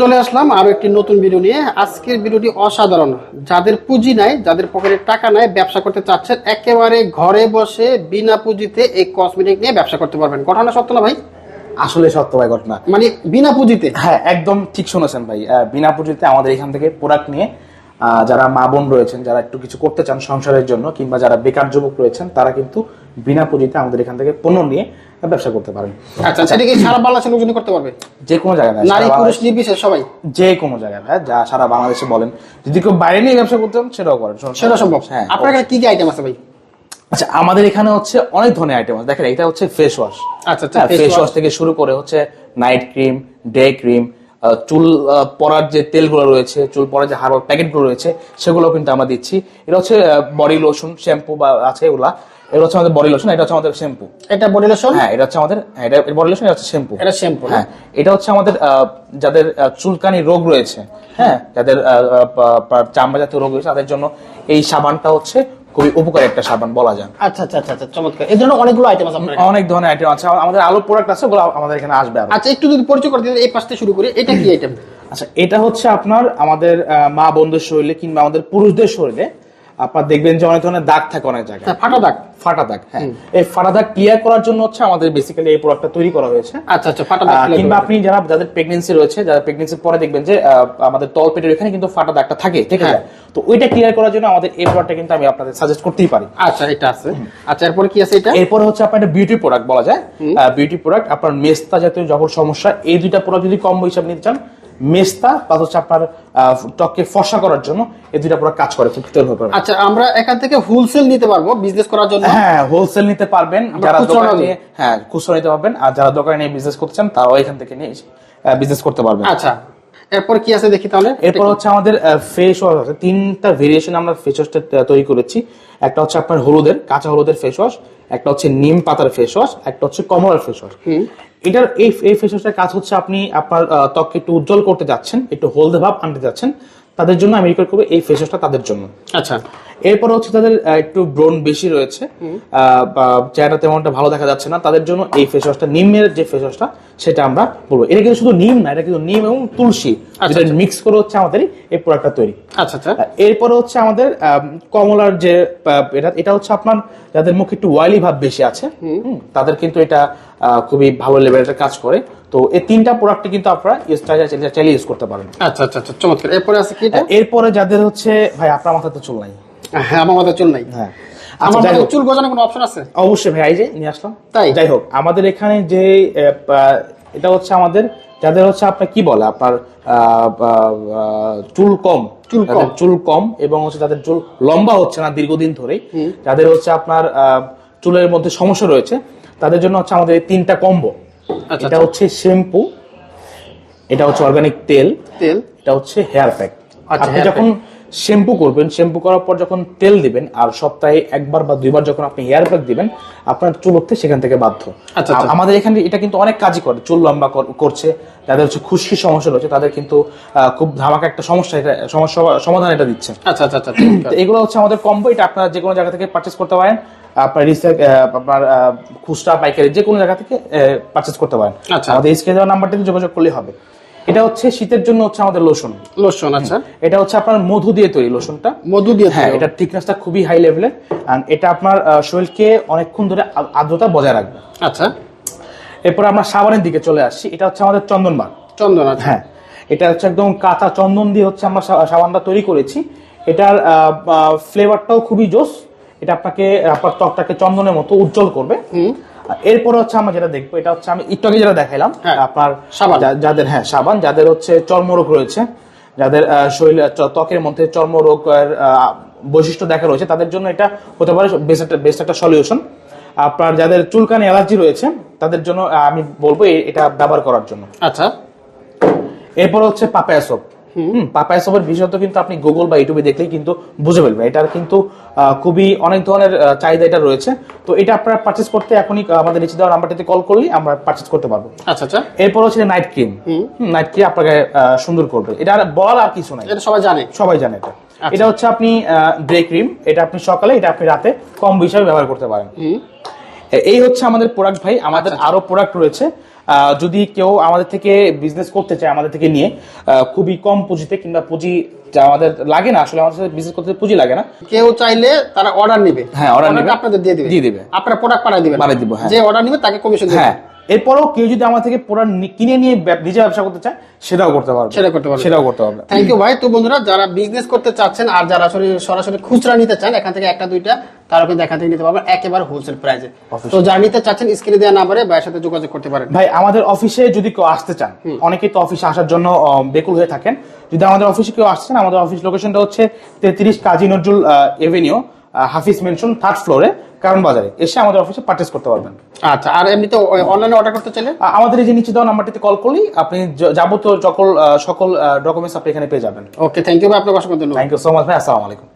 চলে আসলাম আরও একটি নতুন ভিডিও নিয়ে। আজকের ভিডিওটি অসাধারণ। যাদের পুঁজি নাই যাদের পকেটে টাকা নাই ব্যবসা করতে চাচ্ছেন একেবারে ঘরে বসে বিনা পুঁজিতে এই কসমেটিক নিয়ে ব্যবসা করতে পারবেন। ঘটনা সত্য না ভাই? আসলে সত্য ভাই ঘটনা। মানে বিনা পুঁজিতে? হ্যাঁ একদম ঠিক শুনেছেন ভাই। বিনা পুঁজিতে আমাদের এখান থেকে প্রোডাক্ট নিয়ে যারা মা বোন রয়েছেন যারা একটু কিছু করতে চান সংসারের জন্য কিংবা যারা বেকার যুবক রয়েছেন তারা কিন্তু বিনা পুঁজিতে আমাদের এখান থেকে পণ্য নিয়ে ব্যবসা করতে পারেন। আচ্ছা সেটা কি সারা বাংলাদেশের লোকজন করতে পারবে? যে কোনো জায়গায় নারী পুরুষ বাংলাদেশে- সবাই? যে কোনো জায়গায় ভাই যা সারা বাংলাদেশে বলেন। যদি কেউ বাইরে নিয়ে ব্যবসা করতে চান সেটাও করেন। সেটা সম্ভব। হ্যাঁ আপনার কি কি আইটেম আছে ভাই? আচ্ছা আমাদের এখানে হচ্ছে অনেক ধরনের আইটেম আছে। দেখেন এটা হচ্ছে ফেস ওয়াশ আচ্ছা, আচ্ছা, ফেস ওয়াশ থেকে শুরু করে হচ্ছে নাইট ক্রিম ডে ক্রিম চুল পরার যে তেলগুলো রয়েছে চুল পরার যে হার্বাল প্যাকেটগুলো রয়েছে সেগুলো কিন্তু আমরা দিচ্ছি। এটা হচ্ছে বডি লোশন শ্যাম্পু বা আছে এগুলা। এটা হচ্ছে আমাদের বডি লোশন এটা হচ্ছে আমাদের শ্যাম্পু এটা বডি লোশন হ্যাঁ এটা হচ্ছে আমাদের হ্যাঁ, এটা বডি লোশন এটা হচ্ছে শ্যাম্পু এটা শ্যাম্পু হ্যাঁ এটা হচ্ছে আমাদের আহ, যাদের চুলকানি রোগ রয়েছে হ্যাঁ যাদের চামড়া জাতীয় রোগ রয়েছে তাদের জন্য এই সাবানটা হচ্ছে খুবই উপকারী একটা সাবান বলা যায়। আচ্ছা আচ্ছা আচ্ছা আচ্ছা চমৎকার। এই ধরনের অনেকগুলো আইটেম আছে আপনার অনেক ধরনের আইটেম আছে। আমাদের আলো প্রোডাক্ট আছে ওগুলো আমাদের এখানে আসবে আচ্ছা একটু যদি পরিচয় করে দিতে এই পাশ থেকে শুরু করি এটা কি আইটেম আচ্ছা এটা হচ্ছে আপনার আমাদের মা বন্ধুর শরীরে কিংবা আমাদের পুরুষদের শরীরে আপনার দেখবেন যে অনেক ধরনের দাগ থাকে অনেক জায়গায়। হ্যাঁ ফাটা দাগ। ফাটা দাগ হ্যাঁ। এই ফাটা দাগ ক্লিয়ার করার জন্য হচ্ছে আমাদের বেসিক্যালি এই প্রোডাক্টটা তৈরি করা হয়েছে। আচ্ছা আচ্ছা ফাটা দাগ কিংবা আপনি যারা যাদের প্রেগনেন্সি রয়েছে যারা প্রেগনেন্সির পরে দেখবেন যে আমাদের তল পেটের এখানে কিন্তু ফাটা দাগটা থাকে ঠিক আছে? হ্যাঁ। তো ওইটা ক্লিয়ার করার জন্য আমাদের এই প্রোডাক্টটা কিন্তু আমি আপনাদের সাজেস্ট করতেই পারি। আচ্ছা এটা আছে। আচ্ছা এরপরে কি আছে এটা? এরপরে হচ্ছে আপনার একটা বিউটি প্রোডাক্ট বলা যায়। বিউটি প্রোডাক্ট আপনার মেস্তা জাতীয় যখন সমস্যা এই দুইটা প্রোডাক্ট যদি কম্বো হিসাবে নিতে চান মেস্তা বা হচ্ছে আপনার ত্বককে ফর্সা করার জন্য এই দুইটা পুরো কাজ করে খুব হতে আচ্ছা আমরা এখান থেকে হোলসেল নিতে পারব বিজনেস করার জন্য? হ্যাঁ হোলসেল নিতে পারবেন। যারা দোকানে নিয়ে হ্যাঁ খুচরো নিতে পারবেন। আর যারা দোকানে নিয়ে বিজনেস করতে চান তারাও এখান থেকে নিয়ে বিজনেস করতে পারবেন। আচ্ছা এরপর কি আছে দেখি তাহলে? এরপর হচ্ছে আমাদের ফেস ওয়াশ আছে। তিনটা ভেরিয়েশন আমরা ফেস ওয়াশটা তৈরি করেছি। একটা হচ্ছে আপনার হলুদের কাঁচা হলুদের ফেস ওয়াশ একটা হচ্ছে নিম পাতার ফেস ওয়াশ একটা হচ্ছে কমলার ফেস ওয়াশ এটার এই এই ফেস ওয়াশটার কাজ হচ্ছে আপনি আপনার ত্বককে একটু উজ্জ্বল করতে যাচ্ছেন একটু হলদে ভাব আনতে যাচ্ছেন তাদের জন্য আমি রিকোয়েস্ট করব এই ফেস ওয়াশটা তাদের জন্য। আচ্ছা। এরপর হচ্ছে তাদের একটু ব্রণ বেশি রয়েছে। চেহারা তেমনটা ভালো দেখা যাচ্ছে না। তাদের জন্য এই ফেস ওয়াশটা নিমের যে ফেস ওয়াশটা সেটা আমরা বলব। এটা কিন্তু শুধু নিম না এটা কিন্তু নিম এবং তুলসী যেটা মিক্স করে হচ্ছে আমাদের এই প্রোডাক্টটা তৈরি। আচ্ছা আচ্ছা। এরপরে হচ্ছে আমাদের কমলার যে এটা এটা হচ্ছে আপনার যাদের মুখে একটু ওয়াইলি ভাব বেশি আছে হুম, তাদের কিন্তু এটা আহ, খুবই ভালো লেভেলের কাজ করে। তো এই তিনটা প্রোডাক্ট কিন্তু আপনারা ইউজ চাইলে ইউজ করতে পারেন। আচ্ছা আচ্ছা আচ্ছা চমৎকার। এরপরে আছে কি এটা? এরপরে যাদের হচ্ছে ভাই আপনার মাথায় তো চুল নাই। হ্যাঁ আমার মাথায় চুল নাই। হ্যাঁ। আচ্ছা, যাই মাথায় হোক। চুল গজানোর কোনো অপশন আছে? অবশ্যই ভাই এই যে নিয়ে আসলাম। তাই? যাই হোক আমাদের এখানে যে এটা হচ্ছে আমাদের যাদের হচ্ছে আপনার কি বলে আপনার চুল কম। চুল কম। চুল কম এবং হচ্ছে যাদের চুল লম্বা হচ্ছে না দীর্ঘদিন ধরে যাদের হচ্ছে আপনার চুলের মধ্যে সমস্যা রয়েছে তাদের জন্য হচ্ছে আমাদের তিনটা কম্বো। আচ্ছা, এটা হচ্ছে শ্যাম্পু এটা হচ্ছে অর্গানিক তেল তেল। এটা হচ্ছে হেয়ার প্যাক। আচ্ছা, আপনি যখন শ্যাম্পু করবেন শ্যাম্পু করার পর যখন তেল দিবেন আর সপ্তাহে একবার বা দুইবার যখন আপনি হেয়ার প্যাক দিবেন আপনার চুল উঠতে সেখান থেকে বাধ্য আচ্ছা, আচ্ছা। আমাদের এখানে এটা কিন্তু অনেক কাজই করে চুল লম্বা করছে যাদের হচ্ছে খুশকি সমস্যা রয়েছে তাদের কিন্তু খুব ধামাকা একটা সমস্যা এটা সমস্যা সমাধান এটা দিচ্ছে আচ্ছা আচ্ছা আচ্ছা। তো এগুলো হচ্ছে আমাদের কম্বো এটা আপনারা যে কোনো জায়গা থেকে পারচেস করতে পারেন আপনার রিসেল আপনার খুচরা পাইকারি যে কোনো জায়গা থেকে পারচেস করতে পারেন আচ্ছা। আমাদের স্ক্রিনে দেওয়া নাম্বারটিতে যোগাযোগ করলে হবে এটা হচ্ছে শীতের জন্য হচ্ছে আমাদের লোশন। লোশন আচ্ছা। এটা হচ্ছে আপনার মধু দিয়ে তৈরি লোশনটা। মধু দিয়ে হ্যাঁ। এটার থিকনেসটা খুবই হাই লেভেলের আর এটা আপনার শরীরকে অনেকক্ষণ ধরে আর্দ্রতা বজায় রাখবে। আচ্ছা। এরপর আমরা সাবানের দিকে চলে আসছি এটা হচ্ছে আমাদের চন্দনবার চন্দন আচ্ছা। হ্যাঁ এটা হচ্ছে একদম কাঁচা চন্দন দিয়ে হচ্ছে আমরা সাবানটা তৈরি করেছি। এটার ফ্লেভারটাও খুবই জোস। এটা আপনাকে আপনার ত্বকটাকে চন্দনের মতো উজ্জ্বল করবে। এরপরে হচ্ছে আমরা যেটা দেখব এটা হচ্ছে আমি একটু আগে যেটা দেখাইলাম হ্যাঁ, আপনার যাদের হ্যাঁ সাবান যাদের হচ্ছে চর্মরোগ রয়েছে যাদের শরীরে ত্বকের মধ্যে চর্মরোগের আহ, বৈশিষ্ট্য দেখা রয়েছে তাদের জন্য এটা হতে পারে বেস্ট একটা বেস্ট একটা সলিউশন আপনার যাদের চুলকানি অ্যালার্জি রয়েছে তাদের জন্য আমি বলব এটা ব্যবহার করার জন্য। আচ্ছা। এরপর হচ্ছে পাপায়া সোপ পাপায়া সোপের বিশেষত কিন্তু আপনি গুগল বা ইউটিউবে দেখলেই কিন্তু বুঝে ফেলবেন। এটার কিন্তু খুবই অনেক ধরনের চাহিদা এটা রয়েছে। তো এটা আপনারা পারচেস করতে এখনই আমাদের নিচে দেওয়া নাম্বারটিতে কল করলেই আমরা পারচেস করতে পারব। আচ্ছা আচ্ছা। এরপর হচ্ছে নাইট ক্রিম নাইট ক্রিম আপনাকে সুন্দর করবে। এটা আর বলার আর কিছু নাই। এটা সবাই জানে। সবাই জানে এটা। এটা হচ্ছে আপনি ডে ক্রিম এটা আপনি সকালে এটা আপনি রাতে কম হিসাবে ব্যবহার করতে পারেন। এই হচ্ছে আমাদের প্রোডাক্ট ভাই। আমাদের আরও প্রোডাক্ট রয়েছে। যদি কেউ আমাদের থেকে বিজনেস করতে চায় আমাদের থেকে নিয়ে আহ, খুবই কম পুঁজিতে কিংবা পুঁজি যা আমাদের লাগে না আসলে আমাদের বিজনেস করতে পুঁজি লাগে না কেউ চাইলে তারা অর্ডার নিবে হ্যাঁ, অর্ডার নেবে নিবে। আপনাদের দিয়ে দিবে দিয়ে দিবে। আপনারা প্রোডাক্ট পাঠিয়ে দিবেন পাঠিয়ে দিব, হ্যাঁ। যে অর্ডার নিবে তাকে কমিশন দিবেন হ্যাঁ এরপরও কেউ যদি আমার থেকে পুরো কিনে নিয়ে নিজে ব্যবসা করতে চায় সেটাও করতে পারবে। সেটা করতে পারবে। সেটাও করতে পারবে। থ্যাংক ইউ ভাই। তো বন্ধুরা যারা বিজনেস করতে চাচ্ছেন আর যারা সরাসরি খুচরা নিতে চান এখান থেকে একটা দুইটা তারা কিন্তু এখান থেকে নিতে পারবেন একেবারে হোলসেল প্রাইসে তো যারা নিতে চাচ্ছেন স্ক্রিনে দেওয়া নাম্বারে ভাইয়ের সাথে যোগাযোগ করতে পারেন। ভাই আমাদের অফিসে যদি কেউ আসতে চান অনেকেই তো অফিসে আসার জন্য বেকুল হয়ে থাকেন। যদি আমাদের অফিসে কেউ আসছেন আমাদের অফিস লোকেশনটা হচ্ছে তেত্রিশ Kazi Nazrul Avenue Hafiz Mansion third ফ্লোরে কারণ বাজারে এসে আমাদের অফিসে পার্চেস করতে পারবেন। আচ্ছা আর এমনিতে অনলাইনে অর্ডার করতে চাইলে? আমাদের এই যে নিচে দেওয়া নাম্বারটিতে কল করলেই আপনি যাবতীয় সকল সকল ডকুমেন্টস আপনি এখানে পেয়ে যাবেন। ওকে থ্যাংক ইউ ভাই আপনাকে অসংখ্য ধন্যবাদ। থ্যাংক ইউ সো মাচ ভাই আসসালামু আলাইকুম।